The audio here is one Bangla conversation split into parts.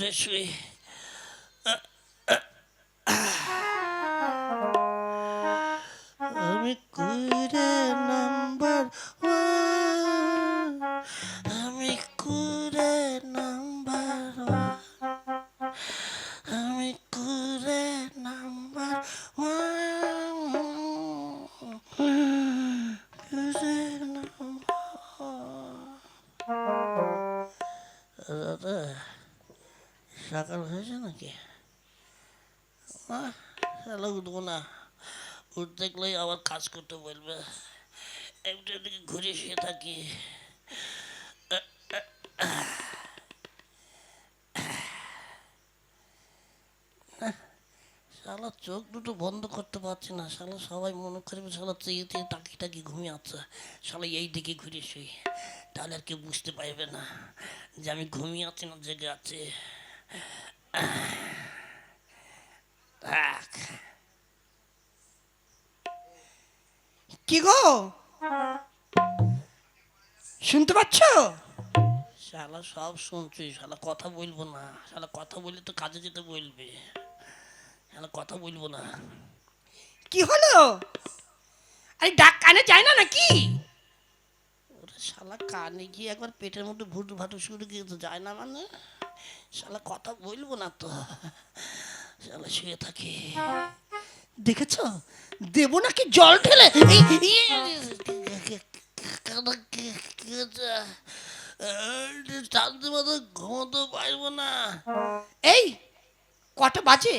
ঘুরে করতে বলবে। একটা দিকে ঘুরে শুয়ে থাকি। শালা চোখ দুটো বন্ধ করতে পারছি না। শালা সবাই মনে করবে শালা চেয়ে চেয়ে তাকি টাকি ঘুমিয়ে আছে। শালা এই দিকে ঘুরে শুই। তাহলে আর কেউ বুঝতে পারবে না যে আমি ঘুমিয়ে আছি না, জেগে আছি। শুনতে পাচ্ছ? শালা সব শুনছি শালা কথা বলব না। শালা কথা বললে তো কাজে যেতে বলবে। শালা কথা বলব না। কি হলো? আরে ডাক কানে যায় না নাকি? ওরে শালা কানে গিয়ে একবার পেটের মধ্যে ভুটু ভাটু শুরু গিয়ে তো যায় না মানে? শালা কথা বলব না তো। শালা শুয়ে থাকে। দেখেছ? দেবো নাকি জল ঢেলে এই, ইয়ে, কাদা কি- কি হচ্ছে? এই, শান্তি মতো ঘুমোতে পারব না। এই কটা বাজে?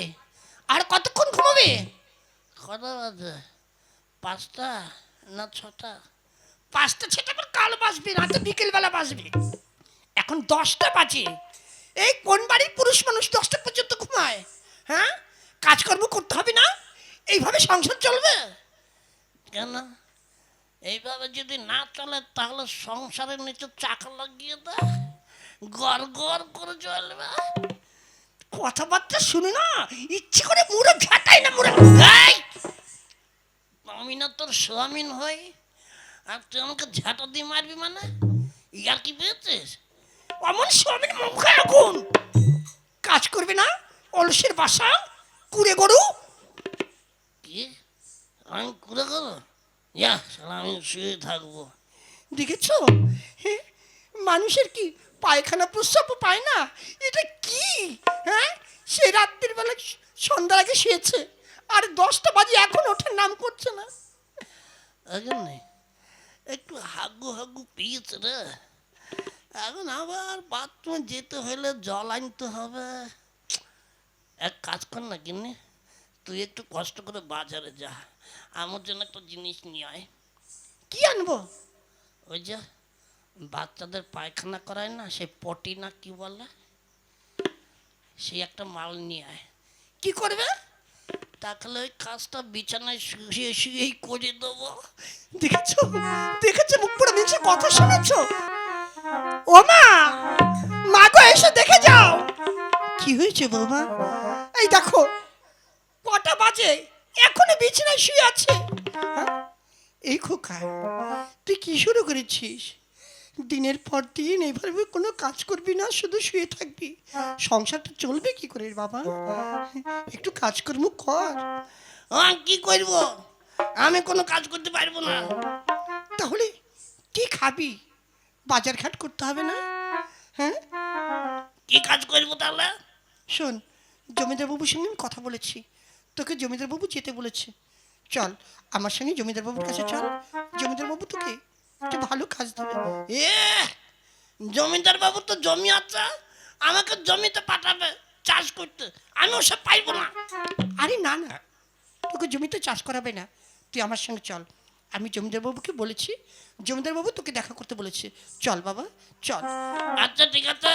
আর কতক্ষণ ঘুমাবে? কটা বাজে? পাঁচটা না ছটা? পাঁচটা ছেটা পর কাল বাসবে রাতে বিকেলবেলা বাসবে এখন দশটা বাজে। এই কোন বাড়ির পুরুষ মানুষ দশটা পর্যন্ত ঘুমায়? হ্যাঁ? কাজকর্ম করতে হবে না? এইভাবে সংসার চলবে? কেন? এইভাবে যদি না চলে, তাহলে সংসারের নিচে চাকা লাগিয়ে দেয় গড় গড় করে চলবে। কথাবার্তা শুনে না, ইচ্ছে করে মুড়ে ঝাঁটাই না, মুড়ে এই! আমি না তোর স্বামীন হই, আর তুই আমাকে ঝাঁটা দিয়ে মারবি মানে? ইয়ার কি পেয়েছিস? অমন স্বামীর মুখে আগুন। কাজ করবে না, অলসের বাসা, কুড়ে গরু। কি? আমি করে করো ইয়া শালা আমি শুয়ে থাকব। দেখেছ? মানুষের কি পায়খানা প্রস্রাব পায় না? এটা কি? হ্যাঁ? সে রাত্রির বেলা সন্ধ্যার আগে শুয়েছে। আর দশটা বাজে এখন ওঠার নাম করছে না। একটু হাগু হাগু পিয়েছে রে। এখন আবার বাথরুমে যেতে হলে জল আনতে হবে। এক কাজ কর না কিনে তুই একটু কষ্ট করে বাজারে যা। আমার জন্য একটা জিনিস নিয়ে আয়। কি আনব? ওই যে বাচ্চাদের পায়খানা করায় না সে পটি না কি বলে? সেই একটা মাল নিয়ে আয়। কি করবে? তাহলে ওই কাজটা বিছানায় শুয়ে শুয়েই করে দেবো। দেখেছ? দেখেছ? মুখ পুরো মিছে কথা শুনেছ? ও মা! মা গো এসে দেখে যাও। কি হয়েছে বৌমা? এই দেখো কটা বাজে? এখনও বিছানায় শুয়ে আছে। হ্যাঁ? এই খোকা তুই কি শুরু করেছিস? দিনের পর দিন এইভাবে কোনো কাজ করবি না শুধু শুয়ে থাকবি। সংসারটা চলবে কি করে বাবা? একটু কাজকর্ম কর। কি করব? আমি কোনো কাজ করতে পারব না। তাহলে কি খাবি? বাজার ঘাট করতে হবে না? হ্যাঁ? কি কাজ করব তাহলে? শোন জমিদার বাবুর সঙ্গে আমি কথা বলেছি। তোকে জমিদার বাবু যেতে বলেছে। চল, আমার সঙ্গে জমিদার বাবুর কাছে চল। জমিদার বাবু তোকে একটা ভালো কাজ দেবে। এ, জমিদার বাবু তো জমি আছে, আমাকে জমিতে পাঠাবে চাষ করতে। আমি ওসব পাইবো না। আরে না না, তোকে জমিতে চাষ করাবে না। তুই আমার সঙ্গে চল। আমি জমিদার বাবুকে বলেছি, জমিদার বাবু তোকে দেখা করতে বলেছে। চল বাবা, চল। আচ্ছা ঠিক আছে।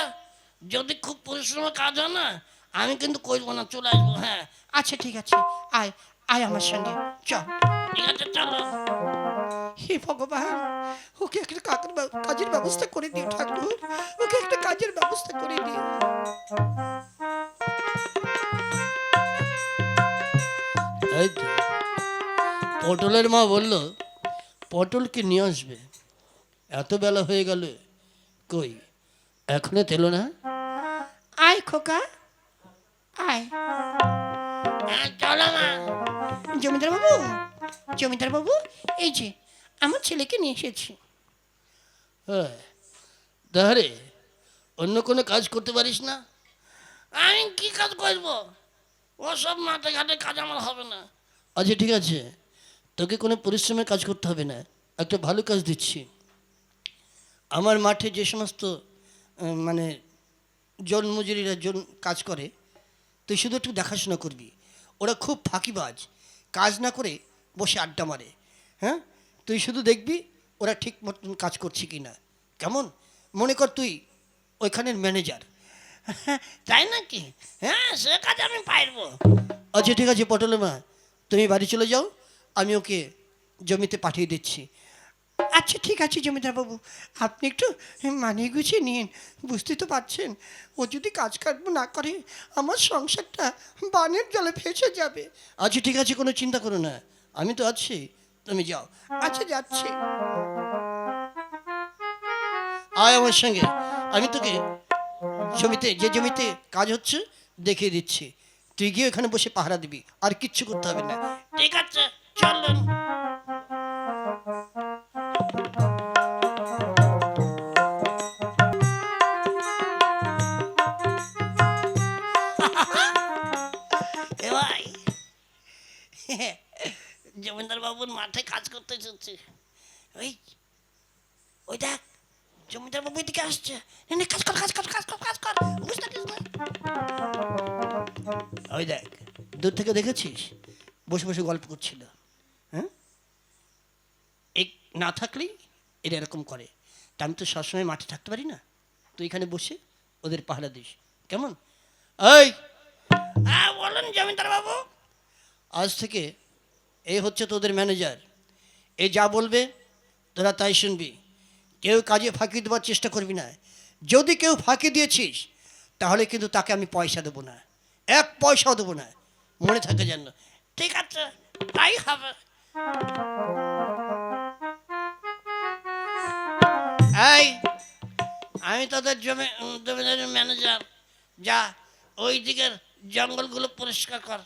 যদি খুব পরিশ্রমের কাজ হয় না আমি কিন্তু করব না চলে আসব হ্যাঁ। আচ্ছা ঠিক আছে। আয় আয় আমার সঙ্গে। চল ঠিক আছে চলো। হে ভগবান ওকে একটা কাকের কাজের ব্যবস্থা করে দিও ঠাকুর। ওকে একটা কাজের ব্যবস্থা করে দিও। এই তো পটলের মা বলল পটলকে নিয়ে আসবে? এত বেলা হয়ে গেল কই? এখনও তেলো না? আয় খোকা। আয়। চলো মা। জমিদার বাবু জমিদার বাবু এই যে আমার ছেলেকে নিয়ে এসেছি। হ্যাঁ তাহলে অন্য কোনো কাজ করতে পারিস না? আমি কি কাজ করব? ওসব মাঠে ঘাটে কাজ আমার হবে না। আচ্ছা ঠিক আছে। তোকে কোনো পরিশ্রমের কাজ করতে হবে না। একটা ভালো কাজ দিচ্ছি। আমার মাঠে যে সমস্ত মানে জন্মজুরিরা জন কাজ করে তুই শুধু একটু দেখাশোনা করবি। ওরা খুব ফাঁকিবাজ। কাজ না করে বসে আড্ডা মারে। হ্যাঁ? তুই শুধু দেখবি ওরা ঠিক মতন কাজ করছে কি না কেমন? মনে কর তুই ওইখানের ম্যানেজার তাই নাকি? হ্যাঁ সে কাজ আমি পারব। আচ্ছা ঠিক আছে পটলের মা তুমি বাড়ি চলে যাও। আমি ওকে জমিতে পাঠিয়ে দিচ্ছি। আচ্ছা ঠিক আছে জমিদার বাবু আপনি একটু মানিয়ে গুছিয়ে নিন বুঝতে তো পারছেন। ও যদি কাজ কার্য না করে আমার সংসারটা বানের জলে ভেসে যাবে। আচ্ছা ঠিক আছে কোনো চিন্তা করো না। আমি তো আছি তুমি যাও। আচ্ছা যাচ্ছি। আয় আমার সঙ্গে আমি তোকে জমিতে যে জমিতে কাজ হচ্ছে দেখিয়ে দিচ্ছি। তুই গিয়ে ওখানে বসে পাহারা দিবি আর কিচ্ছু করতে হবে না। ঠিক আছে চলুন। জমিদার বাবুর মাঠে কাজ করতে এসেছে ওই ওই দেখ জমিদার বাবু এদিকে আসছে। কাজ কর কাজ কর কাজ কর কাজ কর। বুঝতে ওই দেখ, দূর থেকে দেখেছিস? বসে বসে গল্প করছিল। হ্যাঁ? এই না থাকলেই এরা এরকম করে। তা আমি তো সবসময় মাঠে থাকতে পারি না। তুই এখানে বসে ওদের পাহারা দিস। কেমন? এই বলুন জমিদার বাবু আজ থেকে এই হচ্ছে তোদের ম্যানেজার এ যা বলবে, তোরা তাই শুনবি। কেউ কাজে ফাঁকি দেওয়ার চেষ্টা করবি না। যদি কেউ ফাঁকি দিয়েছিস, তাহলে কিন্তু তাকে আমি পয়সা দেবো না। এক পয়সাও দেবো না। মনে থাকে যেন, ঠিক আছে, তাই হবে। এই, আমি তোদের জমি জমিদারের ম্যানেজার যা, ওই দিকের জঙ্গলগুলো পরিষ্কার কর।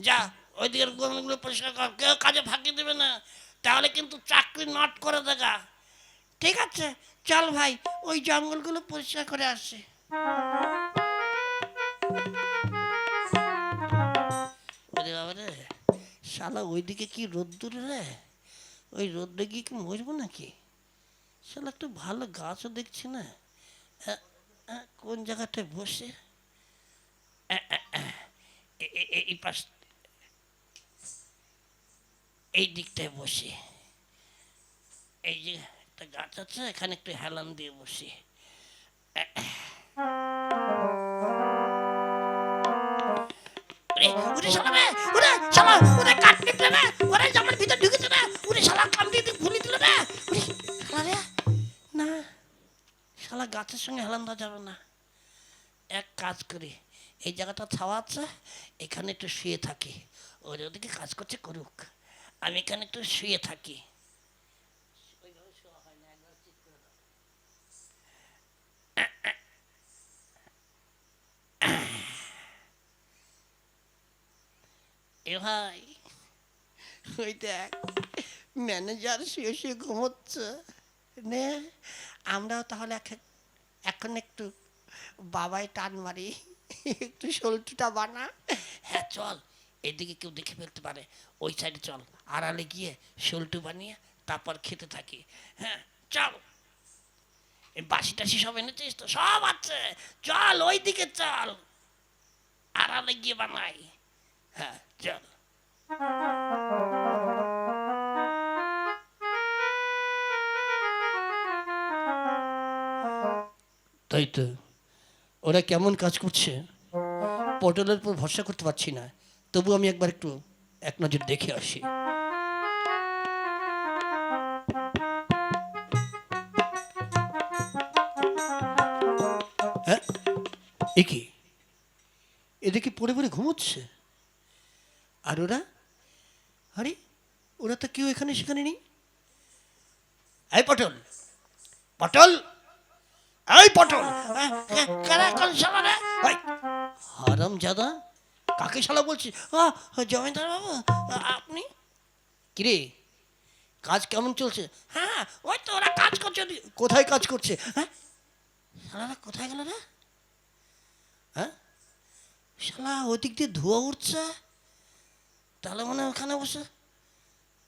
যা। ওই দিকের পরিষ্কার কর, কেউ কাজে ফাঁকি দেবে না। তাহলে কিন্তু চাকরি নট করে দেখা ঠিক আছে, চল ভাই, ওই জঙ্গলগুলো পরিষ্কার করে আসছে। শালা ওইদিকে কি রোদ্দুর রে? ওই রোদ্রে গিয়ে কি মরবো নাকি? শালা একটু ভালো গাছও দেখছি না। কোন জায়গাটায় বসে? এই পাশ এই দিকটায় বসে। এই যে একটা গাছ আছে এখানে একটু হেলান দিয়ে বসি। রে, ওরে কাঠ নিকলে রে, ওরে জামার ভিতর দিয়ে খুলে দিল রে, ওরে শালা না, গাছের সঙ্গে হেলান দেওয়া যাবে না। এক কাজ করি এই জায়গাটা ছাওয়া আছে এখানে একটু শুয়ে থাকি। ওর ওদিকে কাজ করছে করুক। আমি এখানে একটু শুয়ে থাকি। এ ভাই, ওই দেখ, ম্যানেজার শুয়ে শুয়ে ঘুমোচ্ছে। নে, আমরাও তাহলে এখন একটু বাবাই টান মারি, একটু সল্টুটা বানা। হ্যাঁ চল। এদিকে কেউ দেখে ফেলতে পারে। ওই সাইডে চল। আড়ালে গিয়ে সল্টু বানিয়ে তারপর খেতে থাকি। হ্যাঁ চল। বাসি টাসি সব এনেছিস তো? সব আছে। চল ওই দিকে চল। আড়ালে গিয়ে বানাই। হ্যাঁ চল। তাই তো। ওরা কেমন কাজ করছে? পটলের উপর ভরসা করতে পারছি না। তবু আমি একবার একটু এক নজর দেখে আসি। হ্যাঁ? এ কি? এদিকে পড়ে পড়ে ঘুমোচ্ছে? আর ওরা? আরে, ওরা তো কেউ এখানে সেখানে নেই। এই পটল! পটল! এই পটল! কারা কোন শালা হারাম জাদা কাকে শালা বলছি জমিদার বাবু আপনি? কিরে, কাজ কেমন চলছে? হ্যাঁ ওই তো ওরা কাজ করছে। কোথায় কাজ করছে? হ্যাঁ? শালারা কোথায় গেল রে? হ্যাঁ? শালা ওদিক দিয়ে ধোয়া উঠছে। তাহলে মনে ওখানে বসে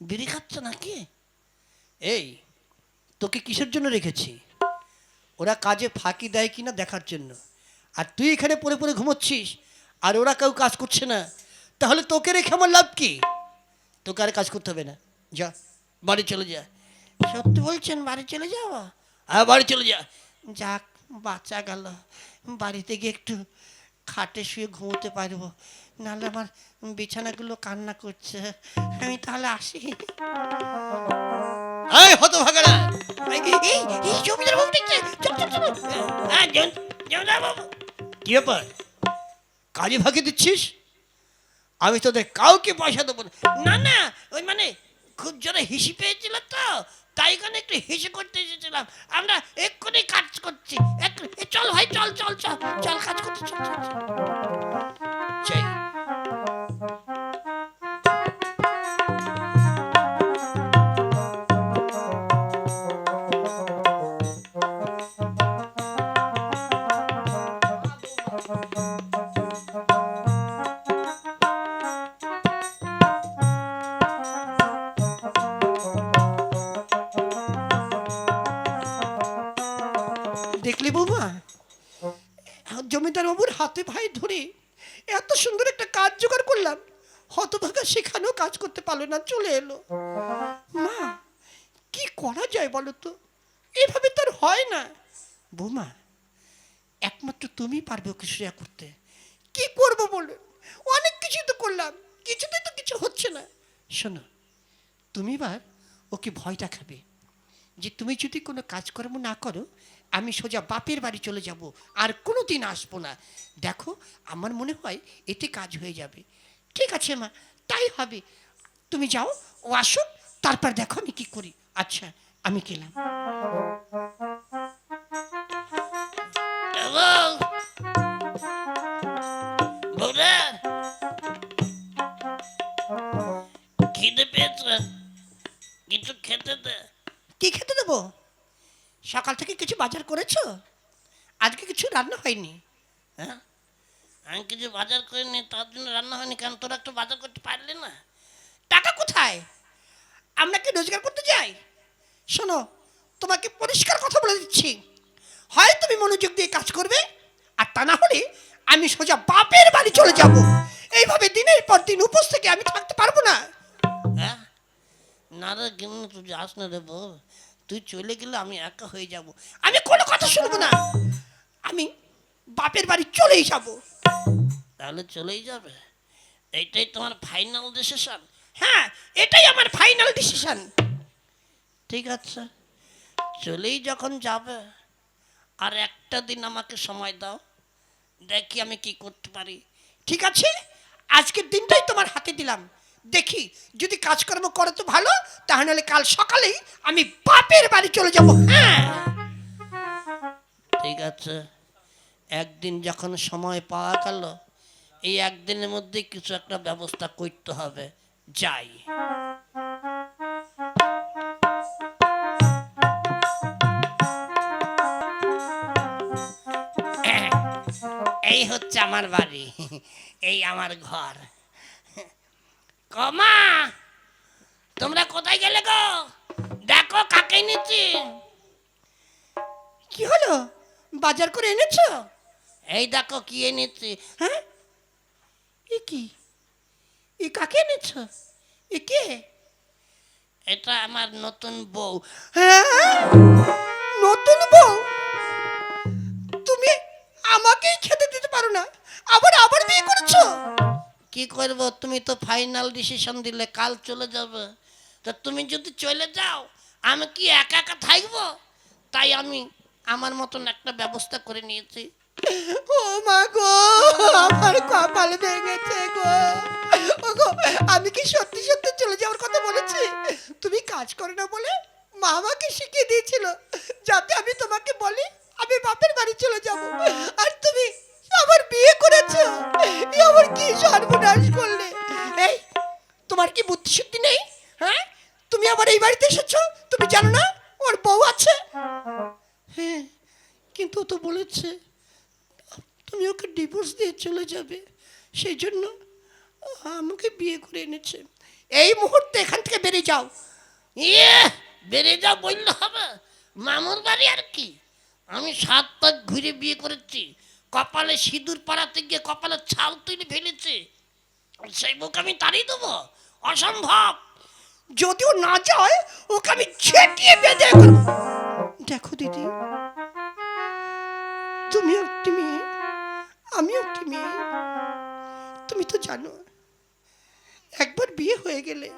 বিড়ি খাচ্ছে নাকি? এই, তোকে কিসের জন্য রেখেছি? ওরা কাজে ফাঁকি দেয় কিনা দেখার জন্য। আর তুই এখানে পড়ে পড়ে ঘুমোচ্ছিস? আর ওরা কেউ কাজ করছে না। তাহলে তোকে রেখে আমার লাভ কি? তোকে আর কাজ করতে হবে না। যা বাড়ি চলে যা। সত্যি বলছেন বাড়ি চলে যাও হ্যাঁ বাড়ি চলে যা। যাক বাচ্চা গেল। বাড়িতে গিয়ে একটু খাটে শুয়ে ঘুমোতে পারব। নাহলে আমার বিছানাগুলো কান্না করছে। আমি তাহলে আসি। এই হতো ভাগাড়া এই, জমিদার বাবু দেখছে। হ্যাঁ কি ব্যাপার? কাজে ফাঁকি দিচ্ছিস? আমি তোদের কাউকে পয়সা দেবো না। না ওই মানে খুব জোরে হিসি পেয়েছিল তো, তাই কারণে একটু হিসি করতে এসেছিলাম। আমরা এক্ষুনি কাজ করছি চল ভাই, চল চল চল চল, কাজ করতে, চল চল চল। বৌমা। একমাত্র তুমি পারবে ওকে শ্রেয়া করতে। কি করব বলো? অনেক কিছুই তো করলাম, কিছুতেই তো কিছু হচ্ছে না। শোনো, তুমি এবার ওকে ভয় দেখাবে যে তুমি যদি কোনো কাজকর্ম না করো, আমি সোজা বাপের বাড়ি চলে যাব, আর কোনো দিন আসব না। দেখো, আমার মনে হয় এতে কাজ হয়ে যাবে। ঠিক আছে মা, তাই হবে। তুমি যাও, ও আসুক, তারপর দেখো আমি কি করি। আচ্ছা আমি গেলাম। খিদে পেয়েছে। কিছু খেতে দে। কি খেতে দেবো? সকাল থেকে কিছু বাজার করেছ? আজকে কিছু রান্না হয়নি। হ্যাঁ? আমি কিছু বাজার করিনি তার জন্য রান্না হয়নি কেন তোরা একটু বাজার করতে পারলি না। টাকা কোথায়? আমরা কি রোজগার করতে যাই? শোনো তোমাকে পরিষ্কার কথা বলে দিচ্ছি। হয় তুমি মনোযোগ দিয়ে কাজ করবে আর তা না হলে আমি সোজা বাপের বাড়ি চলে যাব। এইভাবে দিনের পর দিন উপোস থেকে আমি থাকতে পারব না। না রে গিন্নি তুই যাস না রে বউ তুই চলে গেলে আমি একা হয়ে যাব। আমি কোনো কথা শুনব না। আমি বাপের বাড়ি চলেই যাব। তাহলে চলেই যাবে। এটাই তোমার ফাইনাল ডিসিশন হ্যাঁ এটাই আমার ফাইনাল ডিসিশন ঠিক আছে। চলেই যখন যাবে, আর একটা দিন আমাকে সময় দাও। দেখি আমি কি করতে পারি। ঠিক আছে? আজকের দিনটাই তোমার হাতে দিলাম। দেখি, যদি কাজকর্ম করে তো ভালো, তাহলে কাল সকালেই আমি বাপের বাড়ি চলে যাব হ্যাঁ? ঠিক আছে। একদিন যখন সময় পাওয়া গেল, এই একদিনের মধ্যে কিছু একটা ব্যবস্থা করতে হবে। যাই। এই হচ্ছে আমার বাড়ি, এই আমার ঘর। কমা তোমরা কোথায় গেলে গো? দেখো কাকে নিচ্ছি কি হলো? বাজার করে এনেছো? এই দেখো কি এনেছি। হ্যাঁ? এ কি? এ কাকে এনেছো? এ কে? এটা আমার নতুন বউ। হ্যাঁ? নতুন বউ? তুমি আমাকেই খেতে দিতে পারো না। আবার আবার বিয়ে করেছ? কি করব? তুমি তো ফাইনাল ডিসিশন দিলে, কাল চলে যাবে। তা তুমি যদি চলে যাও, আমি কি একা একা থাকব? তাই আমি আমার মতন একটা ব্যবস্থা করে নিয়েছি। ও মা গো, আমার কপাল ভেঙেছে গো। ও গো, আমি কি সত্যি সত্যি চলে যাওয়ার কথা বলেছি? তুমি কাজ করো না বলে মা আমাকে শিখিয়ে দিয়েছিল। যাতে আমি তোমাকে বলি, আমি বাপের বাড়ি চলে যাব। আর তুমি আমার বিয়ে করেছ। আমার কি সর্বনাশ করলে? এই, তোমার কি বুদ্ধি শুদ্ধি নেই? হ্যাঁ? তুমি আমার এই বাড়িতে এসেছ? তুমি জানো না? ওর বউ আছে। হ্যাঁ কিন্তু ও তো বলেছে, তুমি ওকে ডিভোর্স দিয়ে চলে যাবে। সেই জন্য আমাকে বিয়ে করে এনেছে। এই মুহূর্তে এখান থেকে বেরিয়ে যাও। ইয়ে বেড়ে যা বললে হবে। মামুর বাড়ি আর কি? আমি সাত পাক ঘুরে বিয়ে করেছি। কপালে সিঁদুর পাড়াতে গিয়ে কপালে ছাল তুলে ফেলেছে। সেই বুক আমি তাড়িয়ে দেবো? অসম্ভব। যদিও না যায়, ওকে আমি ছেটিয়ে বেঁধে দেখো দিদি, তুমি একটি মেয়ে, আমি একটি মেয়ে। তুমি তো জানো, একবার বিয়ে হয়ে গেলে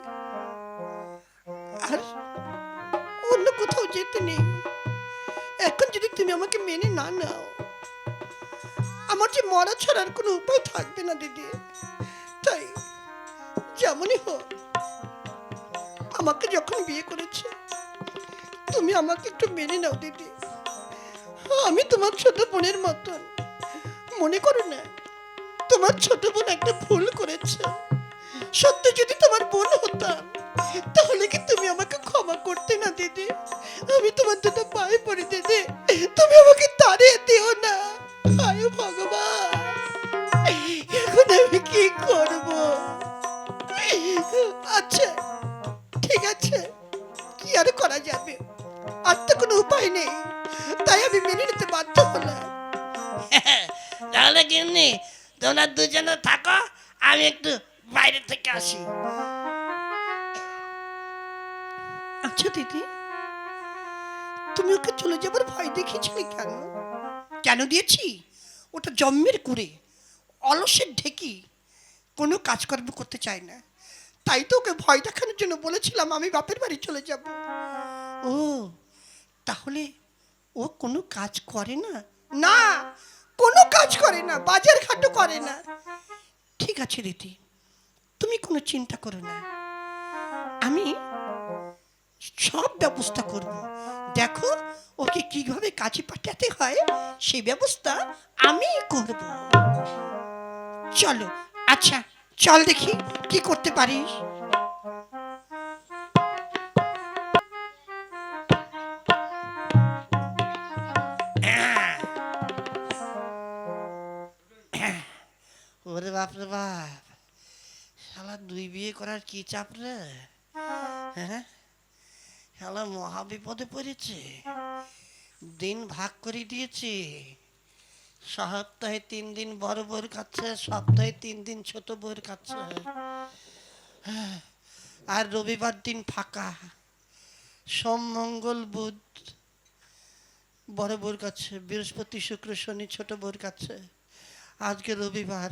আর অন্য কোথাও যেতে নেই। এখন যদি তুমি আমাকে মেনে না নাও আমার যে মরা ছাড়ার কোনো উপায় থাকবে না, দিদি। তাই যেমনই হোক, আমাকে যখন বিয়ে করেছে, তুমি আমাকে একটু মেনে নাও, দিদি। আমি তোমার ছোট বোনের মতন। মনে করো না, তোমার ছোট বোন একটা ভুল করেছে। সত্যি যদি তোমার বোন হতাম, তাহলে কি তুমি আমাকে ক্ষমা করতে না, দিদি? আমি তোমার দুটো পায়ে পড়ে, দিদি। তুমি আমাকে তাড়িয়ে দিও না। আয় ভগবান এখন আমি কি করব? আচ্ছা ঠিক আছে কি আর করা যাবে? আর তো কোনো উপায় নেই তাই আমি মেনে নিতে বাধ্য হলাম। তাহলে কিন্নি তোমরা দুজনে থাকো আমি একটু বাইরে থেকে আসি। আচ্ছা দিদি তুমি ওকে চলে যাবার ভয় দেখিয়েছিলে কেন? কেন দিয়েছি? ওটা জন্মের করে অলসের ঢেকি কোনো কাজকর্ম করতে চায় না। তাই তো ওকে ভয় দেখানোর জন্য বলেছিলাম আমি বাপের বাড়ি চলে যাব। ও, তাহলে ও কোনো কাজ করে না? না, কোনো কাজ করে না, বাজার ঘাটও করে না। ঠিক আছে, দিদি। তুমি কোনো চিন্তা করো না। আমি সব ব্যবস্থা করব। দেখো, ওকে কীভাবে কাজে পাঠাতে হয় সেই ব্যবস্থা আমি করব। চলো আচ্ছা চল দেখি কি করতে পারিস। ওরে বাপ রে বাপ, শালা দুই বিয়ে করার কি চাপ রে? হ্যাঁ? শালা মহা বিপদে পড়েছে। দিন ভাগ করে দিয়েছে। সপ্তাহে তিন দিন বড় বউর কাছে, সপ্তাহে তিন দিন ছোট বউর কাছে। আর রবিবার দিন ফাঁকা। সোম, মঙ্গল, বুধ বড় বউর কাছে, বৃহস্পতি, শুক্র, শনি ছোট বউর কাছে। আজকে রবিবার।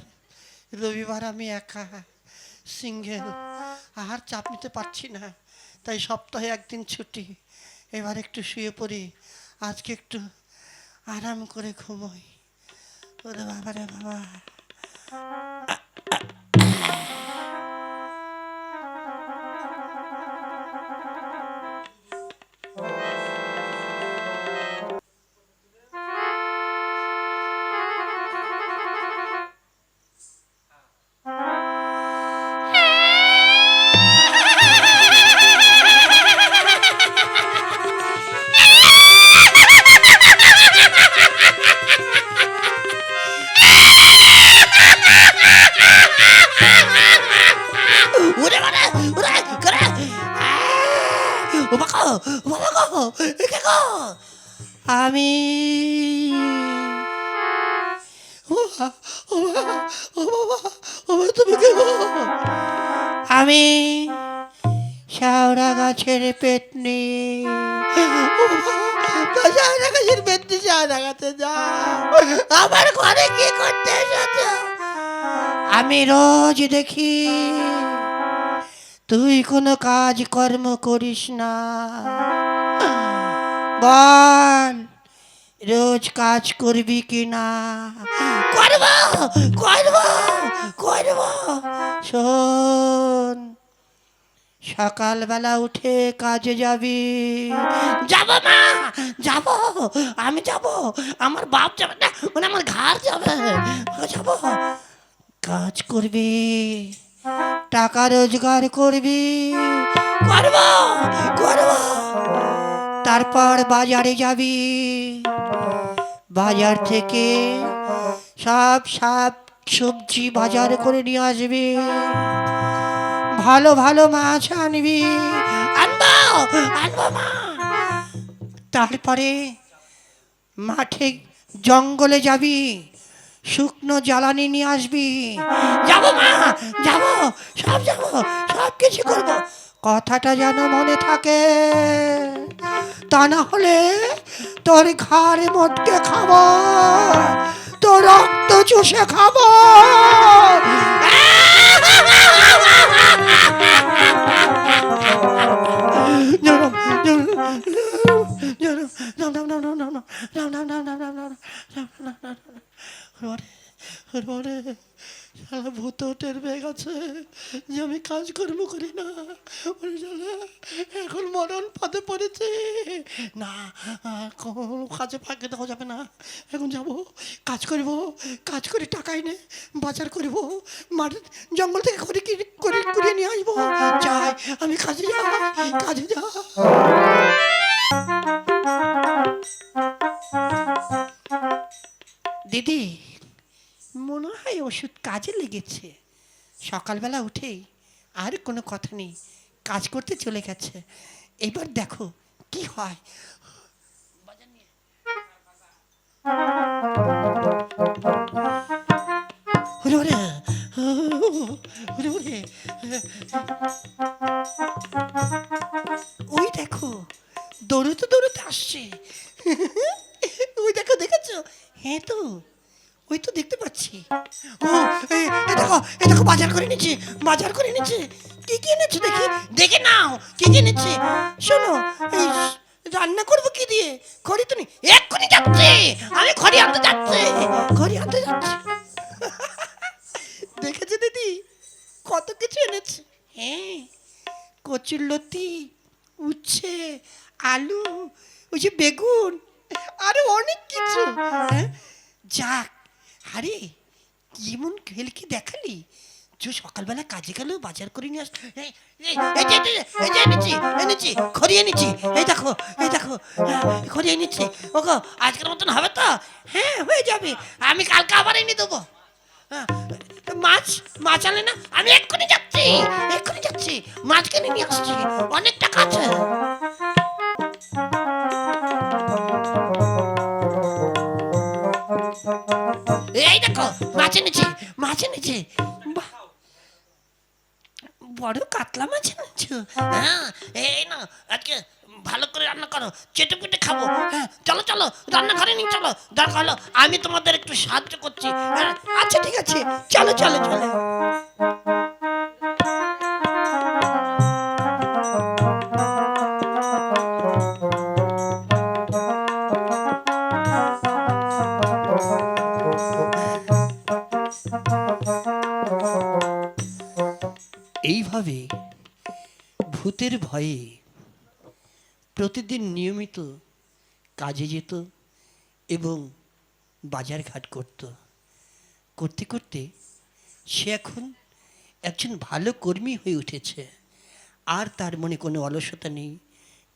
রবিবার আমি একা সিঙ্গেল আর চাপ নিতে পারছি না। তাই সপ্তাহে একদিন ছুটি। এবার একটু শুয়ে পড়ি, আজকে একটু আরাম করে ঘুমোই। ওরে বাবা রে বাবা। আমি শাওড়া গাছের পেটনি। শাওড়া গাছের পেটনি শাওড়া গাছে যা। আমার ঘরে কি করতে এসেছ? আমি রোজ দেখি তুই কোনো কাজ কর্ম করিস না। বল, রোজ কাজ করবি কি না? করব করব। করব শোন, সকালবেলা উঠে কাজে যাবি। যাব মা, যাব, আমি যাব। আমার বাপ যাবে না মানে আমার ঘর যাবে। যাব। কাজ করবি, টাকা রোজগার করবি। করব করব। তারপর বাজারে যাবি। বাজার থেকে সব সব সবজি বাজার করে নিয়ে আসবি। ভালো ভালো মাছ আনবি। তারপরে মাঠে জঙ্গলে যাবি, শুকনো জ্বালানি নিয়ে আসবি। যাব মা, যাব, সব যাব সব কিছু করব। কথাটা যেন মনে থাকে তা না হলে তোর ঘাড়ে মটকে খাব তোর রক্ত চুষে খাব ভূত টের পেয়ে গেছে যে আমি কাজকর্ম করি না এখন মরণ পদে পড়েছে। না কোনো কাজে ফাঁকে দেওয়া যাবে না। এখন যাব, কাজ করব, কাজ করে টাকা এনে বাজার করব, মাঠ, জঙ্গল থেকে করে করে কুড়িয়ে নিয়ে আসব। যাই, আমি কাজে যাই কাজে যাই দিদি, মনে হয় ওষুধ কাজে লেগেছে। সকালবেলা উঠেই আর কোনো কথা নেই। কাজ করতে চলে গেছে। এবার দেখো কি হয়। ওই দেখো, দৌড়তে দৌড়তে আসছে। ওই দেখো, দেখেছ? হ্যাঁ তো। ওই তো দেখতে পাচ্ছি। ও দেখো এই দেখো, বাজার করে নিচ্ছে, বাজার করে নিচ্ছে। কি কি এনেছো দেখি? দেখে নাও, কি কি এনেছে? শোনো, এই রান্না করব কি দিয়ে? খড়ি তো নেই এক্ষুনি যাচ্ছে, আমি খড়ি আনতে যাচ্ছি, খড়ি আনতে যাচ্ছি। দেখেছ দিদি? কত কিছু এনেছে। হ্যাঁ কচুর লতি, উচ্ছে, আলু, ওই যে বেগুন, আরও অনেক কিছু। হ্যাঁ? যাক আরে যেমন খেলকে দেখালি? যে সকালবেলা কাজে গেল বাজার করে নিয়ে আস এই, এই, এই যে, এই যে, এই যে এনেছি এনেছি খড়িয়ে নিচ্ছি এই দেখো এই দেখো হ্যাঁ, খড়িয়ে নিচ্ছি ওগো আজকের মতন হবে তো? হ্যাঁ হয়ে যাবে। আমি কালকে আবার এনে দেবো। হ্যাঁ, মাছ মাছ আনে না? আমি এক্ষুনি যাচ্ছি এক্ষুনি যাচ্ছি। মাছ কিনে নিয়ে আসছি। অনেক টাকা আছে। মাছ নিচে মাছ নিচে বড় কাতলা মাছ এনেছো? হ্যাঁ এই না আজকে ভালো করে রান্না করো। চেটে পুটে খাব। হ্যাঁ চলো চলো রান্না ঘরে নিয়ে চলো। দরকার হলো আমি তোমাদের একটু সাহায্য করছি। হ্যাঁ আচ্ছা ঠিক আছে। চলো চলো চলো। ভয়ে প্রতিদিন নিয়মিত কাজে যেত এবং বাজারঘাট করত। করতে করতে সে এখন একজন ভালো কর্মী হয়ে উঠেছে। আর তার মনে কোনো অলসতা নেই,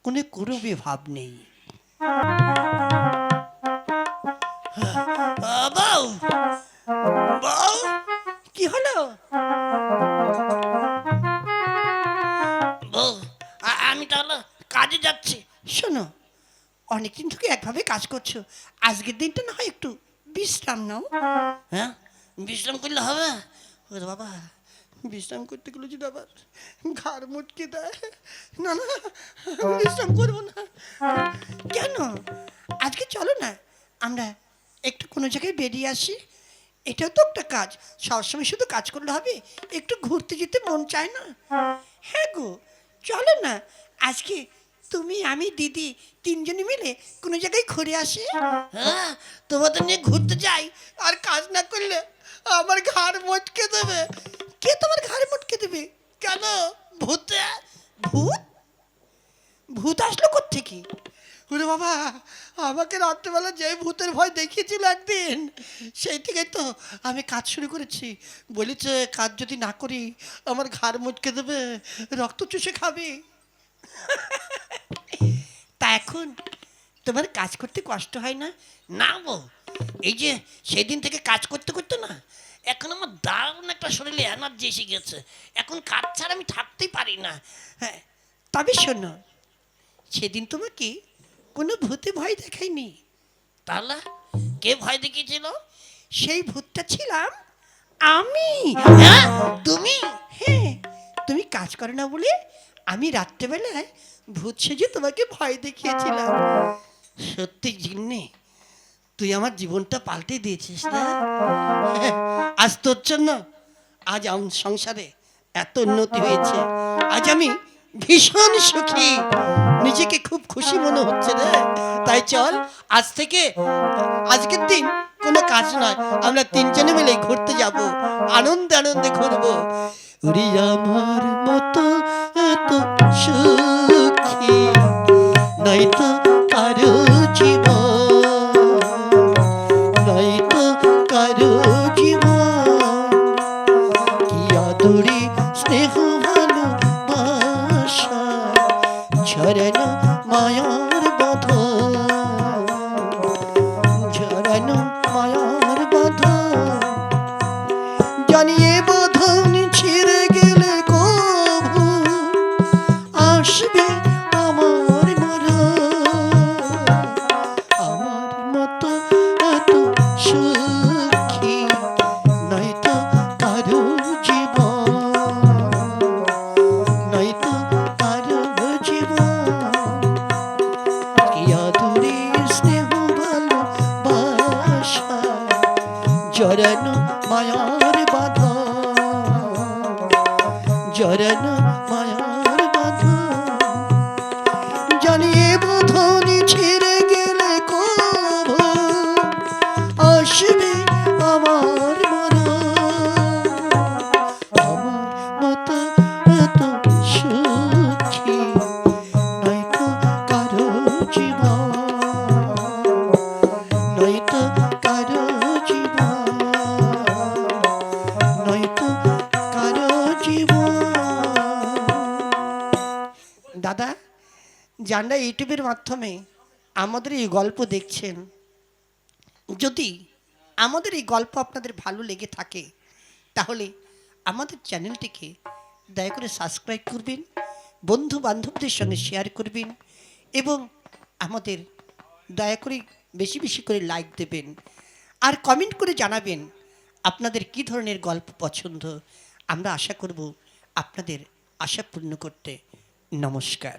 কোনো করবে ভাব নেই। কি হলো? আমি তাহলে কাজে যাচ্ছি। শোনো, অনেকদিন থেকে একভাবে কাজ করছ। আজকের দিনটা না হয় একটু বিশ্রাম নাও। হ্যাঁ? বিশ্রাম করলে হবে? বাবা, বিশ্রাম করতে গেলে যদি আবার ঘাড় মুটকে দেয়, না না, বিশ্রাম করব না। কেন? আজকে চলো না, আমরা একটু কোনো জায়গায় বেরিয়ে আসি। এটাও তো একটা কাজ সবসময় শুধু কাজ করলে হবে, একটু ঘুরতে যেতে মন চায় না। হ্যাঁ গো, চলো না আজকে তুমি, আমি, দিদি তিনজনে মিলে কোনো জায়গায় ঘুরে আসি? হ্যাঁ তোমাদের নিয়ে ঘুরতে যাই আর কাজ না করলে আমার ঘাড় মটকে দেবে। কে তোমার ঘাড় মটকে দেবে? কেন? ভূতে? ভূত? ভূত আসলো কোত্থেকে? ওরে বাবা, আমাকে রাত্রেবেলা যে ভূতের ভয় দেখিয়েছিল একদিন, সেই থেকে তো আমি কাজ শুরু করেছি। বলেছে, কাজ যদি না করি, আমার ঘাড় মুটকে দেবে, রক্ত চুষে খাবে। তা এখন তোমার কাজ করতে কষ্ট হয় না? না বউ এই যে সেদিন থেকে কাজ করতে করতে না এখন আমার দারুণ একটা শরীরে এনার্জি এসে গেছে। এখন কাজ ছাড়া আমি থাকতেই পারি না। হ্যাঁ তবে শোনো সেদিন তোমাকে কোনো ভূতে ভয় দেখায়নি। তাহলে কে ভয় দেখিয়েছিল? সেই ভূতটা ছিলাম আমি। হ্যাঁ? তুমি? হ্যাঁ তুমি কাজ করো না বলে আমি রাত্রেবেলায় ভূত সেজে তোমাকে ভয় দেখিয়েছিলাম। সত্যি জিন্নি, তুই আমার জীবনটা পাল্টে দিয়েছিস না? আজ তোর জন্য, আজ আমার সংসারে এত উন্নতি হয়েছে। আজ আমি ভীষণ সুখী। নিজেকে খুব খুশি মনে হচ্ছে রে। তাই চল, আজ থেকে, আজকের দিন কোনো কাজ নয়। আমরা তিনজনে মিলে ঘুরতে যাব, আনন্দে আনন্দে ঘুরবো। আমার মতো এত সুখী যারা ইউটিউবের মাধ্যমে আমাদের এই গল্প দেখছেন, যদি আমাদের এই গল্প আপনাদের ভালো লেগে থাকে, তাহলে আমাদের চ্যানেলটিকে দয়া করে সাবস্ক্রাইব করবেন বন্ধু বান্ধবদের সঙ্গে শেয়ার করবেন এবং আমাদের দয়া করে বেশি বেশি করে লাইক দেবেন আর কমেন্ট করে জানাবেন আপনাদের কী ধরনের গল্প পছন্দ। আমরা আশা করব আপনাদের আশা পূর্ণ করতে। নমস্কার।